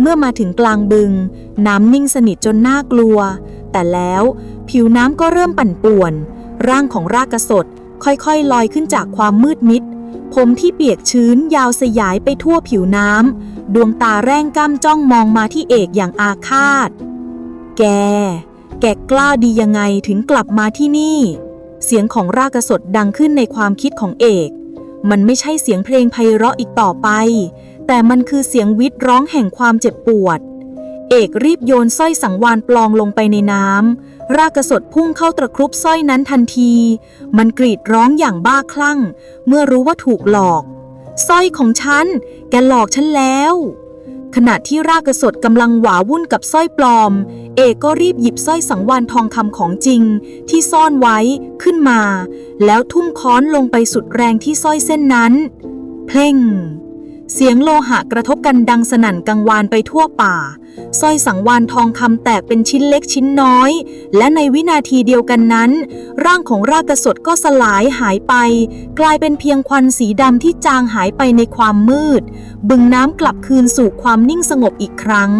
เมื่อมาถึงกลางบึง น้ำนิ่งสนิทจนน่ากลัว แต่แล้วผิวน้ำก็เริ่มปั่นป่วน ร่างของรากกระสดค่อยๆ ลอยขึ้นจากความมืดมิด ผมที่เปียกชื้นยาวสยายไปทั่วผิวน้ำ ดวงตาแร่งก้ำจ้องมองมาที่เอกอย่างอาฆาต แก แกกล้าดียังไงถึงกลับมาที่นี่ เสียงของรากกระสดดังขึ้นในความคิดของเอก มันไม่ใช่เสียงเพลงไพเราะอีกต่อไป แต่มันคือเสียงวิตร้องแห่งความเจ็บปวด เอกรีบโยนสร้อยสังวานปลองลงไปในน้ำรากกระสดพุ่งเข้าตะครุบสร้อยนั้นทันที มันกรีดร้องอย่างบ้าคลั่ง เมื่อรู้ว่าถูกหลอกสร้อยของฉัน แกหลอกฉันแล้ว ขณะที่รากกระสดกำลังหวาวุ่นกับสร้อยปลอม เอกก็รีบหยิบสร้อยสังวานทองคำของจริง ที่ซ่อนไว้ขึ้นมา แล้วทุ่มค้อนลงไปสุดแรงที่สร้อยเส้นนั้น เพลง เสียงโลหะกระทบกันดังสนั่นกังวานไปทั่วป่าสร้อยสังวานทองคำแตกเป็นชิ้นเล็กชิ้นน้อย และในวินาทีเดียวกันนั้น ร่างของรากสดก็สลายหายไป กลายเป็นเพียงควันสีดำที่จางหายไปในความมืด บึงน้ำกลับคืนสู่ความนิ่งสงบอีกครั้ง